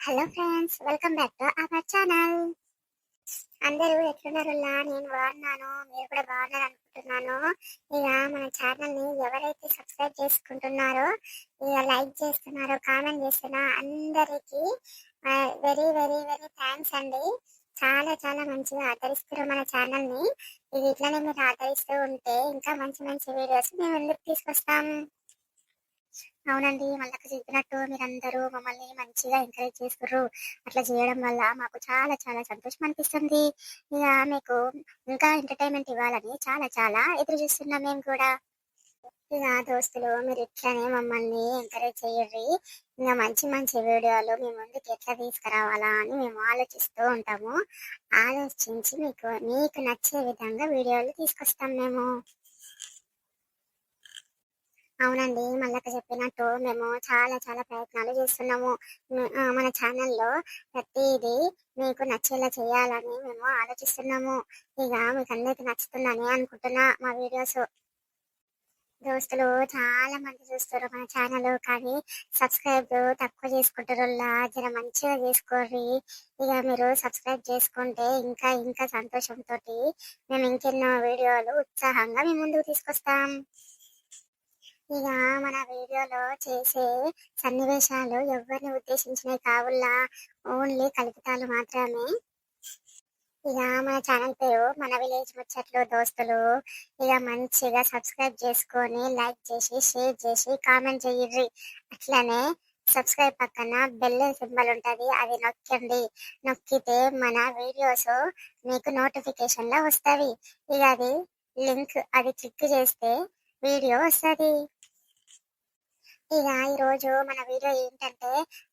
Hello friends welcome back to our channel. అందరూ ఎట్లున్నారు? నేను బాగున్నాను. మీరు కూడా బాగున్నారు అనుకుంటున్నాను. ఇక మన ఛానల్ని ఎవరైతే సబ్స్క్రైబ్ చేసుకుంటున్నారో ఇక లైక్ చేస్తున్నారో కామెంట్ చేస్తున్నా అందరికి వెరీ వెరీ వెరీ థ్యాంక్స్ అండి. చాలా చాలా మంచిగా ఆదరిస్తారు మన ఛానల్ని. ఇది ఇట్లానే మీరు ఆదరిస్తూ ఉంటే ఇంకా మంచి మంచి వీడియోస్ మేము ఎందుకు తీసుకొస్తాం? అవునండి. మళ్ళీ చెప్పినట్టు మీరందరూ మమ్మల్ని మంచిగా ఎంకరేజ్ చేస్తుర్రు అట్లా చేయడం వల్ల మాకు చాలా చాలా సంతోషం అనిపిస్తుంది. ఇక మీకు ఇంకా ఎంటర్టైన్మెంట్ ఇవ్వాలని చాలా చాలా ఎదురు చూస్తున్నాం మేము కూడా. ఇక దోస్తులు మీరు ఇట్లనే మమ్మల్ని ఎంకరేజ్ చేయర్రి ఇంకా మంచి మంచి వీడియోలు మీ ముందుకు ఎట్లా తీసుకురావాలా అని మేము ఆలోచిస్తూ ఉంటాము. ఆలోచించి మీకు మీకు నచ్చే విధంగా వీడియోలు తీసుకొస్తాం మేము. అవునండి. మళ్ళక చెప్పినట్టు మేము చాలా చాలా ప్రయత్నాలు చేస్తున్నాము. మన ఛానల్లో ప్రతిదీ మీకు నచ్చేలా చేయాలని మేము ఆలోచిస్తున్నాము. ఇక మీకు అందరికి నచ్చుతుందని అనుకుంటున్నా మా వీడియోస్. దోస్తులు చాలా మంది చూస్తారు మన ఛానల్ కానీ సబ్స్క్రైబ్ తక్కువ చేసుకుంటారు జర మంచిగా చేసుకోర్రి. ఇక మీరు సబ్స్క్రైబ్ చేసుకుంటే ఇంకా ఇంకా సంతోషంతో మేము ఇంకెన్నో వీడియోలు ఉత్సాహంగా మీ ముందుకు తీసుకొస్తాం. ఇక మన వీడియోలో చేసే సన్నివేశాలు ఎవరిని ఉద్దేశించినవి కావుల్లా? ఓన్లీ కల్పితాలు మాత్రమే. ఇక మన ఛానల్ పేరు మన విలేజ్ ముచ్చట్లు దోస్తులు. ఇక మంచిగా సబ్స్క్రైబ్ చేసుకొని లైక్ చేసి షేర్ చేసి కామెంట్ చేయండి. అట్లనే సబ్స్క్రైబ్ పక్కన బెల్ సింబల్ ఉంటది అది నొక్కండి. నొక్కితే మన వీడియోస్ మీకు నోటిఫికేషన్లో ఇక అది లింక్ అది క్లిక్ చేస్తే వీడియో వస్తది. ఇక ఈ రోజు మన వీడియో ఏంటంటే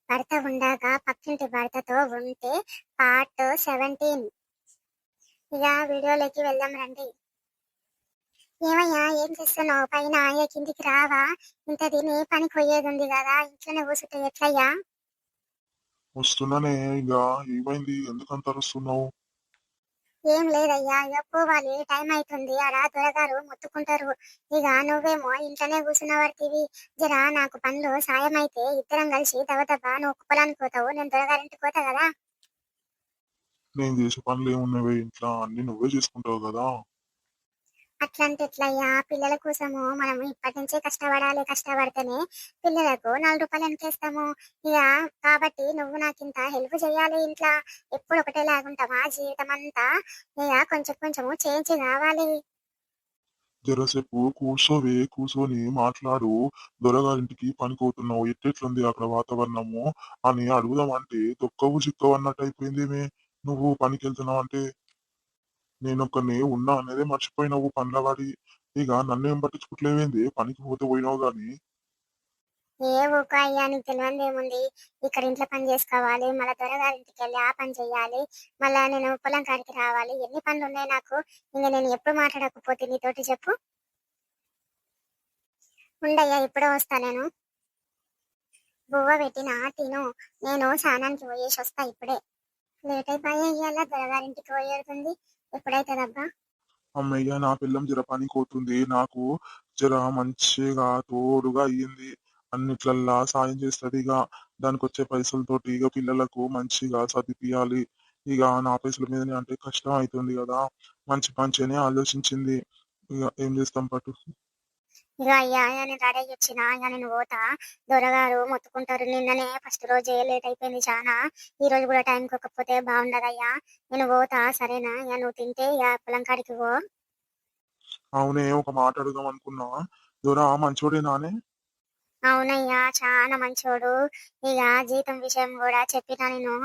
భర్త ఉండగా పక్కింటి భర్తతో ఉంటే పార్ట్ సెవెంటీన్ ఇక వీడియోలోకి వెళ్దాం రండి. ఏమయ్యా ఏం చేస్తున్నావు? పైన ఏ కిందికి రావా? ఇంత తిని పని పోయేది ఉంది కదా ఇంట్లోనే కూర్చుంటే ఎట్లయ్యా? వస్తున్నానే ఇక. ఏమైంది? ఎందుకంత అరుస్తున్నావు? ఏం లేదయ్యా ఇక పోవాలి టైం అవుతుంది అలా త్వరగారు మొత్తుకుంటారు. ఇక నువ్వేమో ఇంట్లోనే కూర్చున్న జరా నాకు పనులు సాయం అయితే ఇద్దరం కలిసి దవదబ నువ్వు పొలానికి పోతావు నేను త్వరగారింటికి పోతా కదా? నేను చేసే పనులు ఏమున్నావే ఇంట్లో? అన్ని నువ్వే చేసుకుంటావు కదా? అట్లాంటి ఎట్లయ్యా? పిల్లల కోసము మనం ఇప్పటి నుంచే కష్టపడాలి కష్టపడితేనే పిల్లలకు నాలుగు రూపాయలు వెనకేస్తాము. ఇక కాబట్టి నువ్వు నాకు ఇంత హెల్ప్ చేయాలి ఇంట్లో. ఎప్పుడు ఒకటే లాగుంటావా జీవితం అంతా ఇక కొంచెం కొంచెము చేంజ్ కావాలి. జరసేపు కూర్చోవే కూర్చొని మాట్లాడు. దొరగారింటికి పనికోతున్నావు ఎట్టెట్లుంది అక్కడ వాతావరణము? అని అడుగుదామంటే తొక్కవు చిక్కవు అన్నట్టు అయిపోయిందేమే. నువ్వు పనికి వెళ్తున్నావు అంటే నేను ఒక్కనే ఉన్నా అనేదే మర్చిపోయినావు పనులవాడి ఇక నన్ను ఏం పట్టించుకోవట్లేవేంది పనికి పోతే పోయినావు గాని. ఏ ఊక అయ్యా నీకు తెలియంది ఏముంది? ఇక్కడ ఇంట్లో పని చేసుకోవాలి మళ్ళీ దొరగారింటికి వెళ్ళి ఆ పని చేయాలి మళ్ళా నేను పొలం కాడికి రావాలి. ఎన్ని పనులు ఉన్నాయి నాకు? ఇంకా నేను ఎప్పుడు మాట్లాడకపోతే నీతోటి చెప్పు. ఉండయ్యా ఇప్పుడే వస్తా నేను. బువ్వ పెట్టిన తిను. నేను స్నానానికి పోయేసి వస్తా ఇప్పుడే. లేట్ అయిపోయా ఇవాళ దొరగారింటికి పోయేడుతుంది ఎప్పుడైతుందబ్బా? అమ్మయ్య నా పిల్లం జర పనికి పోతుంది నాకు జర మంచిగా తోడుగా అయ్యింది. అన్నిట్లల్లా సాయం చేస్తుంది ఇక దానికి వచ్చే పైసలతోటి ఇక పిల్లలకు మంచిగా చదివియాలి ఇక నా పైసల మీదనే అంటే కష్టం అవుతుంది కదా మంచి మంచిగానే ఆలోచించింది. ఇక ఏం చేస్తాం పట్టు ఇక అయ్యా ఇక నేను రెడీ అయ్యి వచ్చిన ఇక నేను పోతా. దొరగారు మొత్తుకుంటారు నిన్ననే ఫస్ట్ రోజే లేట్ అయిపోయింది చాలా ఈ రోజు కూడా టైం కొకపోతే బాగుండదయ్యా. నేను పోతా సరేనా? ఇక నువ్వు తింటే ఇక పొలం కాడికి పో. అవునే ఒక మాట అడుగుదాం అనుకున్నా. దొర మంచోడే నానే? అవునయ్యా చాలా మంచోడు. ఇక జీతం విషయం కూడా చెప్పినా నేను.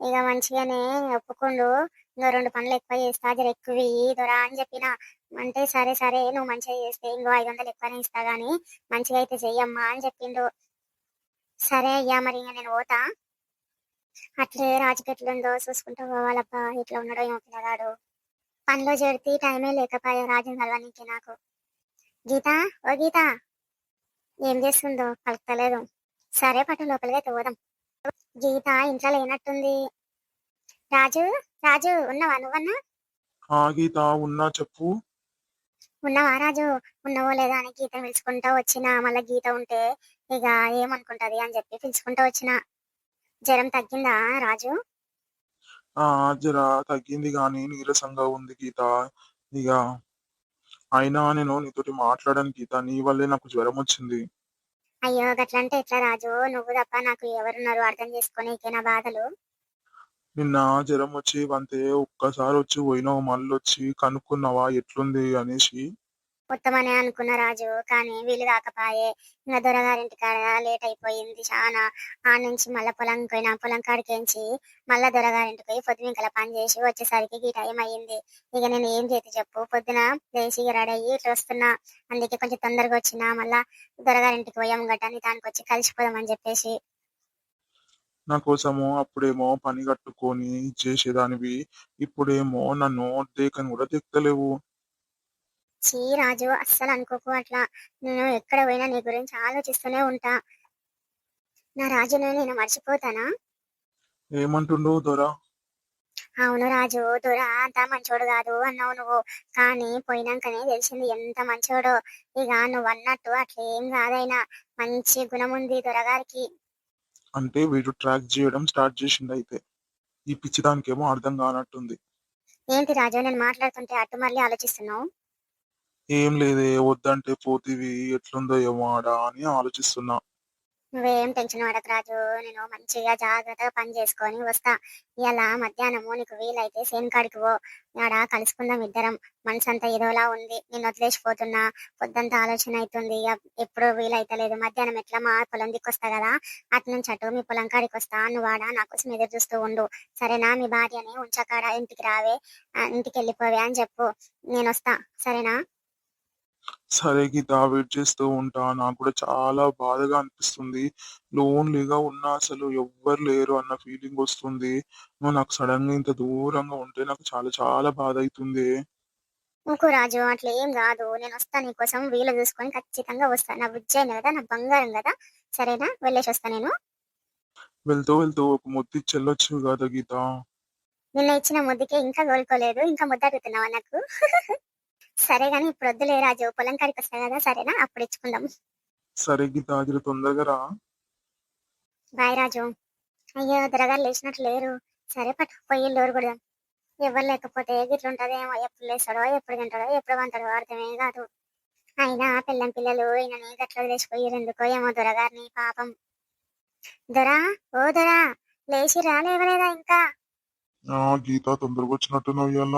ఇక మంచిగానే ఒప్పుకుండు. ఇంకో రెండు పనులు ఎక్కువ చేస్తా జర ఎక్కువ దొరా అని చెప్పిన. అంటే సరే సరే నువ్వు మంచిగా చేస్తే ఇంకో ఐదు వందలు ఎక్కువనే ఇస్తా గానీ మంచిగా అయితే చెయ్యమ్మా అని చెప్పిండు. సరే అయ్యా మరి ఇంకా నేను పోతా. అట్లే రాజుకి ఉందో చూసుకుంటూ పోవాలబ్బా. ఇట్లా ఉన్నాడో ఏమో పిల్లగాడు. పనిలో చేరితే టైమే లేకపోయా రాజు కలవనీకి నాకు. గీత ఓ గీత ఏం చేస్తుందో పలకలేదు సరే పట్టు లోపలికి అయితే పోదాం. గీత ఇంట్లో లేనట్టుంది. రాజు రాజు ఉన్నావా నువ్వన్నా? గీత ఉన్నా చెప్పు. ఉన్నావా రాజు? ఉన్నావో లేదా? అని గీత పిలుచుకుంటా వచ్చిన. మళ్ళీ గీత ఉంటే ఇక ఏమనుకుంటది? అని చెప్పి పిలుచుకుంటా వచ్చిన. జ్వరం తగ్గిందా రాజు? ఆ జర తగ్గింది గాని నీరసంగా ఉంది గీత. ఇక అయినా నేను నీతోటి మాట్లాడాను గీత. నీ వల్లే నాకు జ్వరం వచ్చింది. అయ్యో గట్లంటే ఎట్లా రాజు? నువ్వు తప్ప నాకు ఎవరున్నారు? అర్థం చేసుకోనీకే నా బాధలు. నిన్న జ్వరం వచ్చి వంతే ఒక్కసారి వచ్చి పోయినావు మళ్ళీ వచ్చి కనుక్కున్నావా? ఎట్లుంది అనేసి. ఉత్తమనే అనుకున్న రాజు కానీ వీలు కాకపాయే. ఇంకా దొరగారింటి కాడ లేట్ అయిపోయింది చాలా ఆ నుంచి మళ్ళా పొలం పోయినా పొలం కాడికేంచి మళ్ళా దొరగారింటికి పోయి ఇంకా పని చేసి వచ్చేసరికి ఈ టైం అయ్యింది. ఇక నేను ఏం చేతి చెప్పు? పొద్దున లేచి రెడీ అయ్యి ఇట్లా వస్తున్నా. అందుకే కొంచెం తొందరగా వచ్చిన మళ్ళా దొరగారింటికి పోయాం గట్టని దానికి వచ్చి కలిసిపోదామని చెప్పేసి నా కోసము అప్పుడేమో పని కట్టుకొని చేసేదానివి. ఇప్పుడేమో నన్ను దేకని కూడా తెక్కలేవు చీ రాజు అస్సలు అనుకోకు అట్లా. నేను ఎక్కడ పోయినా నీ గురించి ఆలోచిస్తూనే ఉంటా. నా రాజును నేను మర్చిపోతానా? ఏమంటుండు దొర? అవును రాజు దొర అంత మంచోడు కాదు అన్నావు నువ్వు. కానీ పోయినాకనే తెలిసింది ఎంత మంచోడో. ఇక నువ్వు అన్నట్టు అట్లేం కాదైనా. మంచి గుణం ఉంది దొరగారికి. అంటే వీడు ట్రాక్ చేయడం స్టార్ట్ చేసిండు అయితే ఈ పిచ్చి దానికేమో అర్థం కానట్టుంది. ఏంటి రాజు నేను మాట్లాడుతుంటే అటు మళ్ళీ ఆలోచిస్తున్నావు? ఏం లేదే వద్దంటే పోతివి ఎట్లుందో ఏమో ఆడ అని ఆలోచిస్తున్నా. నువ్వేం టెన్షన్ పడకు రాజు నేను మంచిగా జాగ్రత్తగా పని చేసుకొని వస్తా. ఇలా మధ్యాహ్నము నీకు వీలైతే సేమ్ కాడికి పో. ఆడ కలుసుకుందాం ఇద్దరం. మనసు అంతా ఏదోలా ఉంది. నేను వదిలేసిపోతున్నా. పొద్దంతా ఆలోచన అవుతుంది ఇక ఎప్పుడు వీలైతలేదు. మధ్యాహ్నం ఎట్లా మా పొలం దిక్కొస్తా కదా? అటు నుంచి అటు మీ పొలం కాడికి వస్తా నువ్వు ఆడ? నా కోసం ఎదురు చూస్తూ ఉండు. సరేనా? మీ భార్యని ఉంచకాడ ఇంటికి రావే. ఇంటికి వెళ్ళిపోవే అని చెప్పు. నేను వస్తా. సరేనా? సరే గీత వెయిట్ చేస్తూ ఉంటా. నాకు కూడా చాలా బాధగా అనిపిస్తుంది. లోన్లీగా ఉన్నా అసలు ఎవ్వరు లేరు అన్న ఫీలింగ్ వస్తుంది. నువ్వు నాకు సడన్గా ఇంత దూరంగా ఉంటే నాకు చాలా చాలా బాధ అవుతుంది ఇంకో రాజు అట్లా ఏం కాదు. నేను వస్తా నీకోసం వీలు చూసుకొని ఖచ్చితంగా వస్తా. నా బుజ్జైన కదా నా బంగారం కదా. సరేనా? వెళ్ళేసి వస్తా నేను. వెళ్తూ వెళ్తూ ఒక ముద్దు చెల్లొచ్చు కదా గీత. నిన్న ఇచ్చిన ముద్దుకే ఇంకా కోలుకోలేదు. ఇంకా ముద్ద అడుగుతున్నావా నాకు? సరే గాని ఇప్పుడు వద్దులే రాజు పొలం కాడికి వస్తా కదా సరేనా? అప్పుడు ఇచ్చుకుందాం సరే గీత తొందరగా రా. బాయ్ రాజు. అయ్యో దొరగారు లేచినట్లు లేరు. సరే పట్టు పొయ్యి డోర్ కొడదాం. ఎవరు లేకపోతే గిట్లుంటదేమో ఎప్పుడు లేస్తాడో ఎప్పుడు తింటాడో ఎప్పుడు వంటాడో అర్థమే కాదు. అయినా పిల్లం పిల్లలు ఈయనని గట్ల వదిలేసిపోయారు ఎందుకో ఏమో దొరగారిని పాపం. దొరా ఓ దొరా లేచి రాలేవలేదా ఇంకా? గీత తొందరగా వచ్చినట్టున్నావు ఇవాళ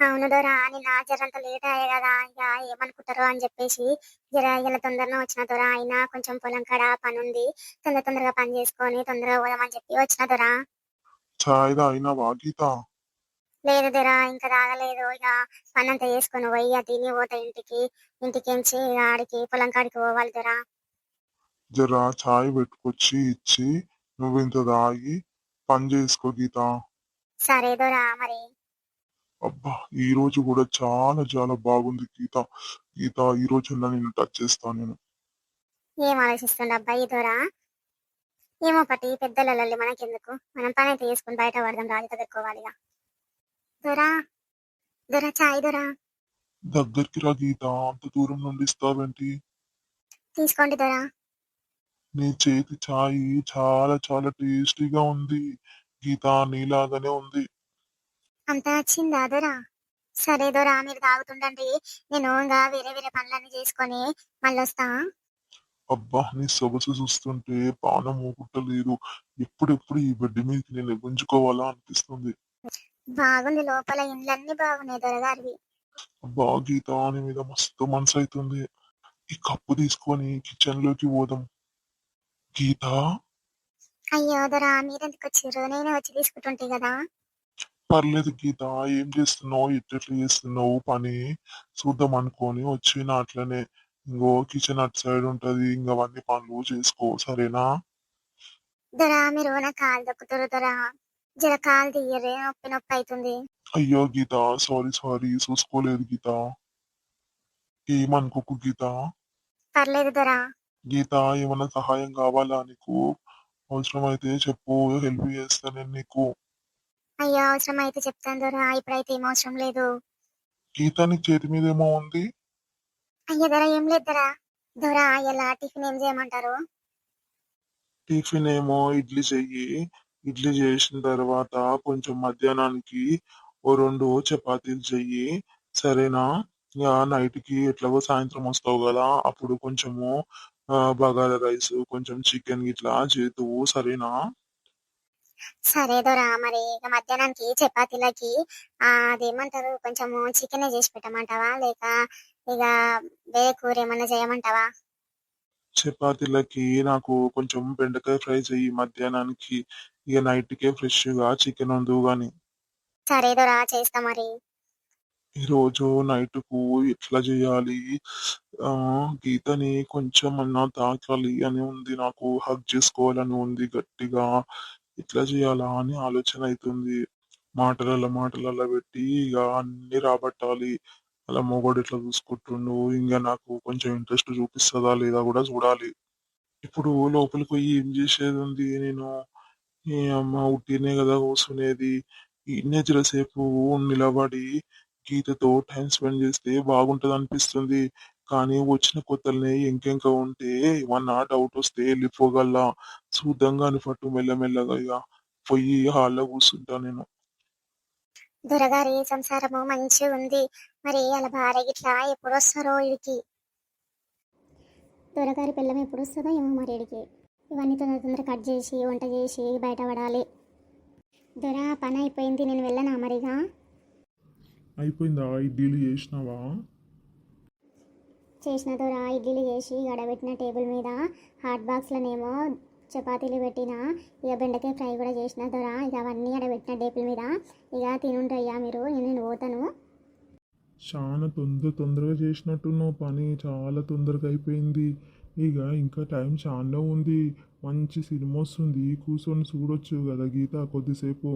అవును దొరా నిన్న జరంత లేట్ అయ్యే కదా ఇక ఏమనుకుంటారో అని చెప్పేసి జర ఇలా తొందరగా వచ్చిన దొరా అయినా కొంచెం పొలం కాడ పని ఉంది తొందర తొందరగా పని చేసుకొని తొందరగా పోదామని చెప్పి వచ్చిన దొరా చాయ్ తాగినావా గీత? లేదు దొరా ఇంకా తాగలేదు ఇక పని అంతా చేసుకొని పోయి ఇక తిని పోతా ఇంటికి ఇంటికి ఎంచి ఆడికి పొలం కాడికి పోవాలి దొరా జర చాయ్ పెట్టుకొచ్చి ఇచ్చి నువ్వు ఇంత తాగి పని చేసుకో గీత. సరే దొరా మరి. అబ్బా! ఈ రోజు కూడా చాలా చాలా బాగుంది గీత. గీత ఈ రోజు నేను టచ్ చేస్తాను నేను. ఏం ఆలోచిస్తుండ అబ్బాయి దొరా? ఏమో పట్టి పెద్దల మనకెందుకు? మనం పని అయితే చేసుకుని బయట పడదాం రాజు ఎదుర్కోవాలిగా దొరా? దొరా చాయ్ దొరా? దగ్గరికి రా గీత అంత దూరం నుండి ఇస్తావేంటి? తీసుకోండి దొరా. నీ చేతి చాయ్ చాలా చాలా టేస్టీగా ఉంది. గీత నీలాగానే ఉంది. అంత నచ్చిందా దొరా సరే దొరా మీరు తాగుతుండండి. నేను ఇంకా వేరే వేరే పనులన్నీ చేసుకొని మళ్ళీ వస్తా అబ్బా నీ సొగసు చూస్తుంటే పానం ఊపుట్టలేదు ఎప్పుడెప్పుడు ఈ బెడ్ మీదకి నేను గుంజుకోవాలా అనిపిస్తుంది. బాగుంది లోపల ఇండ్లన్నీ బాగున్నాయి దొరగారివి అబ్బా గీత నీ మీద మస్తు మనసు అవుతుంది ఈ కప్పు తీసుకొని కిచెన్లోకి పోదాం. గీత? అయ్యో దొరా మీరెందుకు వచ్చిర్రు నేనే వచ్చి తీసుకుంటుంటే కదా. పర్లేదు గీత ఏం చేస్తున్నావు? ఎట్లెట్లా చేస్తున్నావు? పని చూద్దాం అనుకొని వచ్చిన అట్లనే. ఇంకో కిచెన్ అటు సైడ్ ఉంటది. ఇంకా అవన్నీ పనులు చేసుకో. సరేనా? దొరా మీరు నా కాలు దొక్కుతారు దొరా. జర కాలు తీయరే. నొప్పి నొప్పి అవుతుంది అయ్యో గీత సారీ సారీ చూసుకోలేదు గీత. ఏమనుకోకు గీత? పర్లేదు దొరా. గీత ఏమన్నా సహాయం కావాలా నీకు? అవసరమైతే చెప్పు. హెల్ప్ చేస్తా నేను నీకు. అయ్యో అవసరం అయితే చెప్తాను దొరా ఇప్పుడైతే ఏం అవసరం లేదు. గీత నీ చేతి మీద ఏమో ఉంది? అయ్యో దొరా ఏం లేదు దొరా. దొరా ఎలా టిఫిన్ ఏం చేయమంటారు? టిఫిన్ ఏమో ఇడ్లీ చెయ్యి. ఇడ్లీ చేసిన తర్వాత కొంచెం మధ్యాహ్నానికి ఓ రెండు చపాతీలు చెయ్యి. సరేనా? ఇక నైట్కి ఎట్లాగో సాయంత్రం వస్తావు కదా అప్పుడు కొంచెము బగారా రైస్ కొంచెం చికెన్ ఇట్లా చేతువు సరేనా? సరే దొరా మరి ఇక మధ్యాహ్నానికి చపాతీలకి ఆ అదేమంటారు కొంచెము చికెన్ చేసి పెట్టమంటావా? లేక ఇక వేరే కూర ఏమన్నా చేయమంటావా? చపాతీలకి నాకు కొంచెం బెండకాయ ఫ్రై చెయ్యి మధ్యాహ్నానికి. ఇక నైట్ కే ఫ్రెష్గా చికెన్ వండువు గాని. సరే దొరా చేస్తా మరి. ఈ రోజు నైట్కు ఎట్లా చేయాలి? ఆ గీతని కొంచెం అన్నా తాకాలి అని ఉంది నాకు హగ్ చేసుకోవాలని ఉంది గట్టిగా. ఇట్లా చేయాలా అని ఆలోచన అవుతుంది మాటలలో మాటలలో పెట్టి ఇక అన్ని రాబట్టాలి. అలా మొగోడు ఇట్లా చూసుకుంటుండు? ఇంకా నాకు కొంచెం ఇంట్రెస్ట్ చూపిస్తుందా లేదా కూడా చూడాలి. ఇప్పుడు లోపలికి పోయి ఏం చేసేది ఉంది నేను? ఈ అమ్మ ఉట్టినే కదా కూర్చునేది ఇన్నేచర సేపు నిలబడి గీతతో టైం స్పెండ్ చేస్తే బాగుంటది అనిపిస్తుంది కానీ వచ్చిన కొత్తల్ని ఇంకెంక ఉంటే ఏమన్నా డౌట్ వస్తే వెళ్ళిపోగల్లా. చూద్దాం అని పట్టు మెల్లమెల్లగా ఇక పోయి హాల్లో కూర్చుంటా నేను. దొరగారి సంసారము మంచిగా ఉంది. మరి అలా భార్య గిట్లా ఎప్పుడు వస్తారో వీడికి? దొరగారి పిల్లం ఎప్పుడు వస్తుందో ఏమో మరి వీడికి. ఇవన్నీ తొందర తొందర కట్ చేసి వంట చేసి బయట పడాలి. దొర పని అయిపోయింది. నేను వెళ్ళనా మరిగా? అయిపోయిందా? ఇడ్లీలు చేసినావా? చేసిన దొర ఇడ్లీలు చేసి గడబెట్టిన టేబుల్ మీద హాట్ బాక్స్లోనేమో చపాతీలు పెట్టిన ఇక బెండకాయ ఫ్రై కూడా చేసిన దొర ఇక అవన్నీ గడబెట్టిన టేబుల్ మీద. ఇక తినుండ్రయ్యా మీరు నేను పోతాను. చాలా తొందర తొందరగా చేసినట్టున్నావు పని చాలా తొందరగా అయిపోయింది. ఇక ఇంకా టైం చాలా ఉంది. మంచి సినిమా వస్తుంది కూర్చొని చూడొచ్చు కదా గీత కొద్దిసేపు.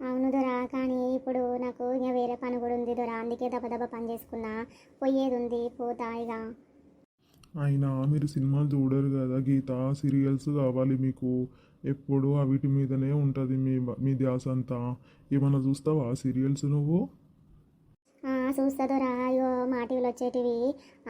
అవును దొరా కానీ ఇప్పుడు నాకు ఇంకా వేరే పని కూడా ఉంది. దొరా అందుకే దెబ్బ పని చేసుకున్నా. పోయేది ఉంది. పోతా ఇక. అయినా మీరు సినిమాలు చూడరు కదా గీత సీరియల్స్ కావాలి మీకు. ఎప్పుడు వీటి మీదనే ఉంటుంది మీ మీ ధ్యాస అంతా. ఏమైనా చూస్తావా సీరియల్స్ నువ్వు? ఆ, చూస్తా దొరా అయ్యో మా టీవీలో వచ్చేటివి.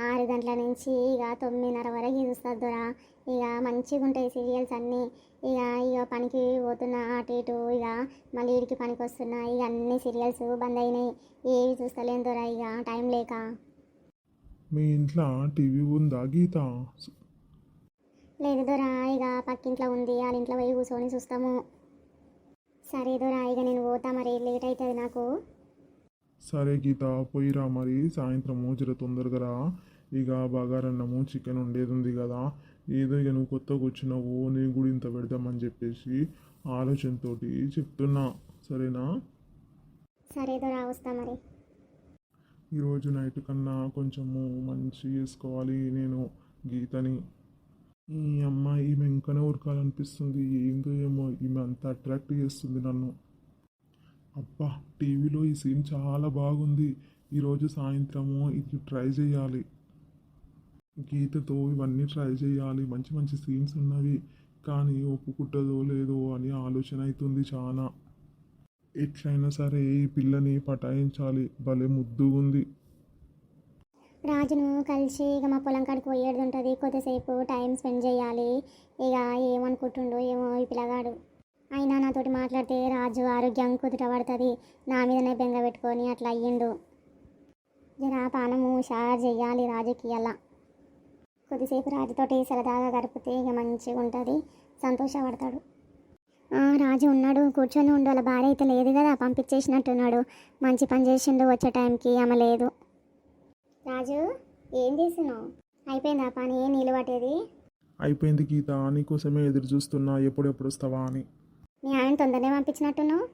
ఆరు గంటల నుంచి ఇక తొమ్మిదిన్నర వరకు చూస్తా దొరా ఇక మంచిగా ఉంటాయి సీరియల్స్ అన్నీ. ఇక ఇక పనికి పోతున్నా అటు ఇటు ఇక మళ్ళీ వీడికి పనికి వస్తున్నా ఇక అన్ని సీరియల్స్ బంద్ అయినాయి. ఏవి చూస్తలేను దొరా ఇక టైం లేక. మీ ఇంట్లో టీవీ ఉందా గీత? లేదు దొరా ఇక పక్కింట్లో ఉంది. వాళ్ళ ఇంట్లో పోయి కూర్చొని చూస్తాము. సరే దొరా ఇక నేను పోతా మరి లేట్ అవుతుంది నాకు. సరే గీత పోయిరా మరి. సాయంత్రము జర తొందరగా రా. ఇక బగారన్నము చికెన్ ఉండేది ఉంది కదా. ఏదో ఇక నువ్వు కొత్తగా వచ్చినావు నేను కూడా ఇంత పెడదామని చెప్పేసి ఆలోచనతోటి చెప్తున్నా. సరేనా? వస్తా మరి. ఈరోజు నైట్ కన్నా కొంచెము మంచి చేసుకోవాలి నేను గీతని. ఈ అమ్మాయి ఈమె ఇంకనే ఉరకాలనిపిస్తుంది. ఏందో ఏమో ఈమె అంత అట్రాక్ట్ చేస్తుంది నన్ను. అబ్బా టీవీలో ఈ సీన్ చాలా బాగుంది. ఈరోజు సాయంత్రము ఇది ట్రై చేయాలి. గీతతో ఇవన్నీ ట్రై చేయాలి. మంచి మంచి సీన్స్ ఉన్నవి. కానీ ఒప్పుకుంటుందో లేదో అని ఆలోచన అవుతుంది చాలా ఎట్లయినా సరే ఈ పిల్లని పటాయించాలి. భలే ముద్దుగుంది. రాజును కలిసి ఇక మా పొలం కాడికి పోయేది ఉంటుంది. కొద్దిసేపు టైం స్పెండ్ చేయాలి. ఇక ఏమనుకుంటుండో ఏమో ఈ పిల్లగాడు. అయినా నాతోటి మాట్లాడితే రాజు ఆరోగ్యం కుదుట పడుతుంది నా మీదనే బెంగ పెట్టుకొని అట్లా అయ్యిండు. జరా పానము షార్ చెయ్యాలి రాజుకి అలా కొద్దిసేపు రాజుతోటి సరదాగా గడిపితే ఇక మంచిగా ఉంటుంది. సంతోషపడతాడు. రాజు ఉన్నాడు. కూర్చొని ఉండు. వాళ్ళ భార్య అయితే లేదు కదా. పంపించేసినట్టున్నాడు. మంచి పని చేసిండు. వచ్చే టైంకి ఆమె లేదు. రాజు ఏం చేసినావు అయిపోయిందా పని? నీళ్ళు పట్టేది? అయిపోయింది గీత. నీకోసమే ఎదురు చూస్తున్నా. ఎప్పుడెప్పుడు వస్తావా అని. మీ ఆయన తొందరనే పంపించినట్టున్నావు?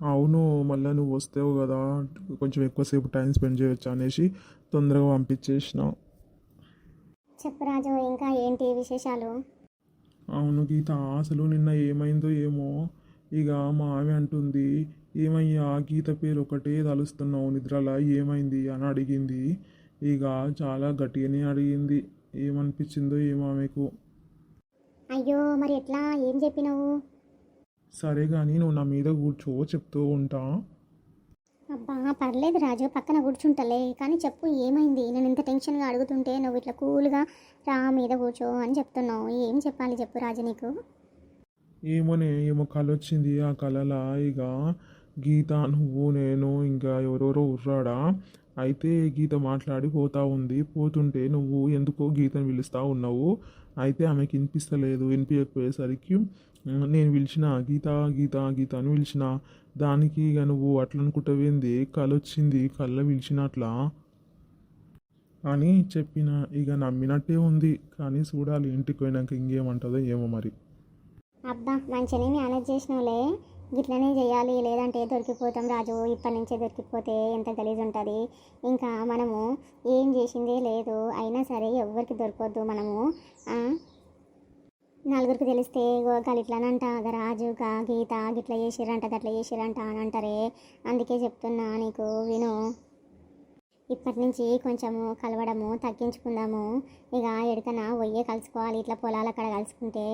అవును మళ్ళీ నువ్వు వస్తావు కదా కొంచెం ఎక్కువసేపు టైం స్పెండ్ చేయొచ్చు అనేసి తొందరగా పంపించేసిన. చెప్పు రాజు ఇంకా ఏంటి విశేషాలు? అవును గీత అసలు నిన్న ఏమైందో ఏమో. ఇక మా ఆమె అంటుంది ఏమయ్యా గీత పేరు ఒకటే తలుస్తున్నావు నిద్రలా ఏమైంది అని అడిగింది. ఇక చాలా గట్టిగానే అడిగింది ఏమనిపించిందో ఏమో ఆమెకు. అయ్యో మరి ఎట్లా? ఏం చెప్పినావు? సరే కానీ నువ్వు నా మీద కూర్చో చెప్తూ ఉంటా. అబ్బా పర్లేదు రాజు పక్కన కూర్చుంటలే. కానీ చెప్పు ఏమైంది? నేను ఇంత టెన్షన్గా అడుగుతుంటే నువ్వు ఇట్లా కూల్గా రా మీద కూర్చో అని చెప్తున్నావు. ఏం చెప్పాలి చెప్పు రాజు నీకు? ఏమోనే ఏమో కళ వచ్చింది ఆ కళలా ఇక. గీత నువ్వు నేను ఇంకా ఎవరెవరో ఉర్రాడా అయితే గీత మాట్లాడి పోతా ఉంది. పోతుంటే నువ్వు ఎందుకో గీతను పిలుస్తా ఉన్నావు? అయితే ఆమెకి వినిపిస్తలేదు. వినిపించకపోయేసరికి నేను పిలిచిన గీత గీత గీత అని పిలిచిన దానికి ఇక నువ్వు అట్లా అనుకుంటావేంది? కళ వచ్చింది కళ్ళ పిలిచినట్లా అని చెప్పిన ఇక నమ్మినట్టే ఉంది. కానీ చూడాలి ఇంటికి పోయినాక ఇంకేమంటుందో ఏమో మరి. అబ్బా మంచిగానే మేనేజ్ గిట్లనే చేయాలి. లేదంటే దొరికిపోతాం రాజు. ఇప్పటి నుంచే దొరికిపోతే ఎంత గలీజ్ ఉంటుంది. ఇంకా మనము ఏం చేసిందే లేదు. అయినా సరే ఎవరికి దొరకొద్దు మనము. నలుగురికి తెలిస్తే ఇగో ఇట్లానంట రాజు గా గీత గిట్ల చేసిరంట గట్ల చేసిరంట అని అంటారే. అందుకే చెప్తున్నా నీకు విను. ఇప్పటి నుంచి కొంచెము కలవడము తగ్గించుకుందాము. ఇక ఎడకన ఒయ్యే కలుసుకోవాలి. ఇట్లా పొలాల కాడ కలుసుకుంటే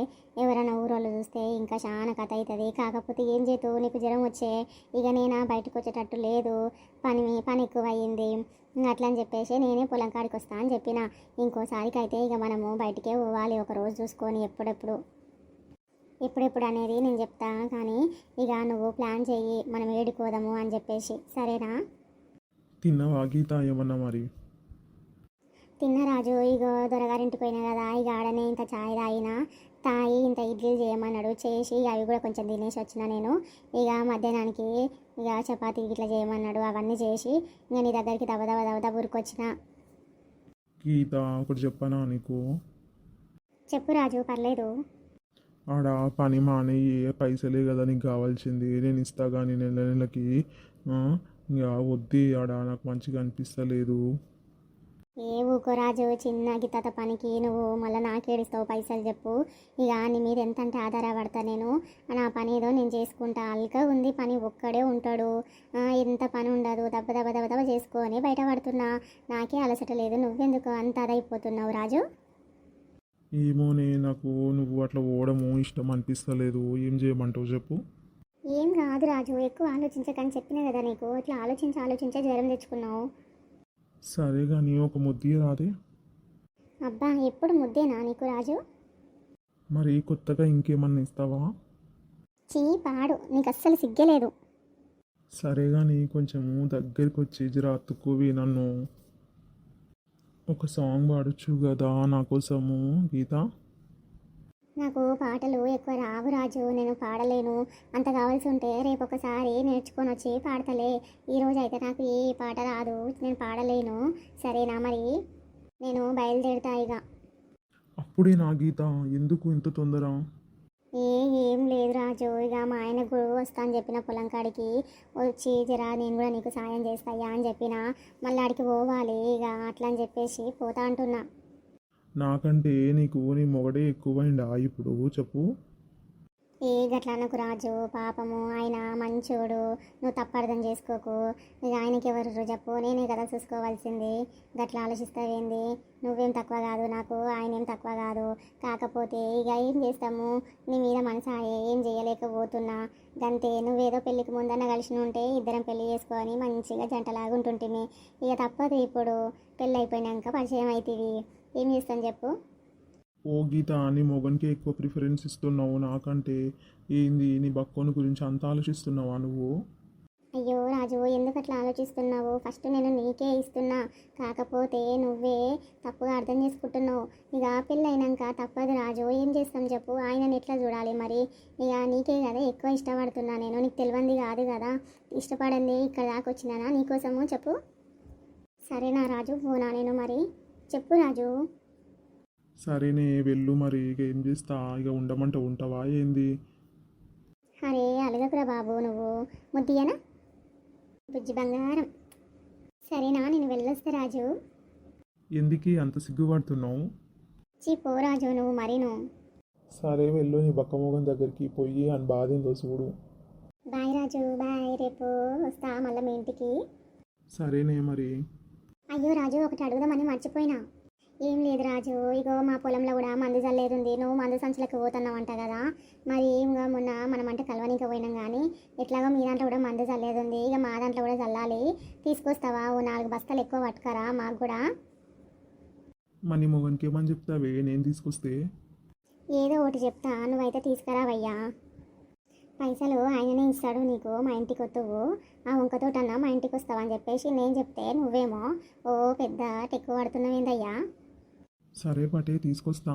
ఎవరైనా ఊరోళ్ళు చూస్తే ఇంకా చాలా కథ అవుతుంది కాకపోతే ఏం చేతు? నీకు జ్వరం వచ్చే ఇక నేనా? బయటకు వచ్చేటట్టు లేదు. పని పని ఎక్కువ అయ్యింది అట్లా అని చెప్పేసి నేనే పొలం కాడికి వస్తా అని చెప్పిన. ఇంకోసారికి అయితే ఇక మనము బయటికే పోవాలి. ఒక రోజు చూసుకొని ఎప్పుడెప్పుడు. ఎప్పుడెప్పుడు అనేది నేను చెప్తా. కానీ ఇక నువ్వు ప్లాన్ చెయ్యి. మనం ఏడుకోదాము అని చెప్పేసి. సరేనా? తిన్నావా గీత ఏమన్నా మరి? తిన్న రాజు ఇగో దొరగారింటికి పోయినా కదా ఇక ఆడనే ఇంత చాయ్ తాగిన తాగి ఇంత ఇడ్లీలు చేయమన్నాడు చేసి అవి కూడా కొంచెం తినేసి వచ్చిన నేను. ఇక మధ్యాహ్నానికి ఇక చపాతీ ఇట్లా చేయమన్నాడు అవన్నీ చేసి ఇంకా నీ దగ్గరికి దవ దవ ఊరుకొచ్చిన గీత ఒకటి చెప్పనా నీకు? చెప్పు రాజు పర్లేదు. ఆడ పని మానేయి పైసలే కదా నీకు కావాల్సింది నేను ఇస్తా కానీ నెల నెలకి ఇక వద్ది ఆడ నాకు మంచిగా అనిపిస్తలేదు. ఏ ఊకో రాజు చిన్న గిత్తత పనికి నువ్వు మళ్ళీ నాకేడిస్తావు పైసలు చెప్పు. ఇక నీ మీద ఎంత అంటే ఆధారపడతా నేను. నా పని ఏదో నేను చేసుకుంటా. అల్గా ఉంది పని ఒక్కడే ఉంటాడు. ఎంత పని ఉండదు. దెబ్బ దెబ్బ దెబ్బ దెబ్బ చేసుకొని బయట పడుతున్నా. నాకే అలసట లేదు నువ్వెందుకు అంత అదైపోతున్నావు రాజు? ఏమోనే నాకు నువ్వు అట్లా పోవడము ఇష్టం అనిపిస్తలేదు. ఏం చేయమంటావు చెప్పు. ఏం కాదు రాజు ఎక్కువ ఆలోచించకని చెప్పినా కదా నీకు. ఇట్లా ఆలోచించి ఆలోచించే జ్వరం తెచ్చుకున్నావు. సరే కానీ ఒక ముద్ది రాదే? అబ్బా ఎప్పుడు ముద్దేనా నీకు రాజు? మరి కొత్తగా ఇంకేమన్నా ఇస్తావా? చీ పాడు. నీకు అస్సలు సిగ్గలేదు సరే కానీ కొంచెము దగ్గరికి వచ్చి జర నన్ను. ఒక సాంగ్ పాడొచ్చు కదా నా కోసము గీత. నాకు పాటలు ఎక్కువ రావు రాజు నేను పాడలేను. అంత కావాల్సి ఉంటే రేపు ఒకసారి నేర్చుకొని వచ్చి పాడతలే. ఈరోజు అయితే నాకు ఏ పాట రాదు నేను పాడలేను. సరేనా మరి? నేను బయలుదేరుతా ఇక. అప్పుడే నా గీత ఎందుకు ఇంత తొందర? ఏ ఏం లేదు రాజు ఇక మా ఆయన గురువు వస్తా అని చెప్పిన పొలం కాడికి. వచ్చి జరా నేను కూడా నీకు సాయం చేస్తాయా అని చెప్పిన. మళ్ళీ ఆడికి పోవాలి ఇక అట్లా అని చెప్పేసి పోతా అంటున్నా. నాకంటే నీకు నీ మొగడే ఎక్కువైందా ఇప్పుడు చెప్పు. ఏ గట్లా రాజు పాపము ఆయన మంచోడు నువ్వు తప్పర్థం చేసుకోకు. ఇక ఆయనకి ఎవరు చెప్పు. నేనే కదా చూసుకోవాల్సింది. గట్లా ఆలోచిస్తావేంది? నువ్వేం తక్కువ కాదు నాకు ఆయన ఏం తక్కువ కాదు. కాకపోతే ఇక ఏం చేస్తాము? నీ మీద మనసు ఏం చేయలేకపోతున్నా. గంతే నువ్వేదో పెళ్ళికి ముందన్న కలిసి ఉంటే ఇద్దరం పెళ్ళి చేసుకొని మంచిగా జంటలాగా ఇక తప్పదు ఇప్పుడు. పెళ్ళి అయిపోయినాక పరిచయం అవుతుంది ఏం చేస్తాను చెప్పు. ఓ గీత నీ మొగనికి ఎక్కువ ప్రిఫరెన్స్ ఇస్తున్నావు నాకంటే. ఏంది నీ బక్కోని గురించి అంత ఆలోచిస్తున్నావా నువ్వు? అయ్యో రాజు ఎందుకు అట్లా ఆలోచిస్తున్నావు? ఫస్ట్ నేను నీకే ఇస్తున్నా కాకపోతే నువ్వే తప్పుగా అర్థం చేసుకుంటున్నావు. ఇక పెళ్ళైనాక తప్పదు రాజు ఏం చేస్తాం చెప్పు? ఆయనని ఎట్లా చూడాలి మరి? ఇక నీకే కదా ఎక్కువ ఇష్టపడుతున్నా నేను నీకు తెలియంది కాదు కదా. ఇష్టపడింది ఇక్కడ దాకా వచ్చినానా నీకోసము చెప్పు. సరేనా రాజు పోనా నేను మరి? చెప్పు రాజు. సరేనే వెళ్ళు మరి. ఇక ఏం చేస్తా? ఇక ఉండమంటే ఉంటావా? ఏంది? అరే అలగకురా బాబు నువ్వు. ముద్దియనా బుజ్జి బంగారం. సరేనా నేను వెళ్ళొస్తా రాజు. ఎందుకు అంత సిగ్గుపడుతున్నావు? చీ పో రాజు నువ్వు మరీను. సరే వెళ్ళు. నీ బక్క మొగం దగ్గరికి పోయి అని బాధేందో చూడు. Bye Raju bye. రేపు వస్తా మళ్ళీ మీ ఇంటికి. సరేనే మరి. అయ్యో రాజు ఒకటి అడుగుదామని మర్చిపోయినా. ఏం లేదు రాజు ఇగో మా పొలంలో కూడా మందు చల్లేదుంది నువ్వు మందు సంచులకు పోతున్నావు అంట కదా. మరి ఇంకా మొన్న మనం అంటే కలవనీకి పోయినాం కానీ ఎట్లాగో మీ దాంట్లో కూడా మందు చల్లేదుంది ఇక మా దాంట్లో కూడా చల్లాలి తీసుకొస్తావా? ఓ నాలుగు బస్తాలు ఎక్కువ పట్టుకరా మాకు కూడా. మరి నీ మొగనికి ఏమని చెప్తావే? నేను తీసుకొస్తే? ఏదో ఒకటి చెప్తా. నువ్వైతే తీసుకురావయ్యా. పైసలు ఆయననే ఇస్తాడు నీకు మా ఇంటికి వస్తువు ఆ వంకతోటన్నా మా ఇంటికి వస్తావని చెప్పేసి నేను చెప్తే నువ్వేమో ఓ పెద్ద టెక్కు పడుతున్నావేందయ్యా సరే పటే తీసుకొస్తా.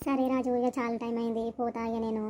సరే రాజు ఇక చాలా టైం అయింది పోతా ఇక నేను.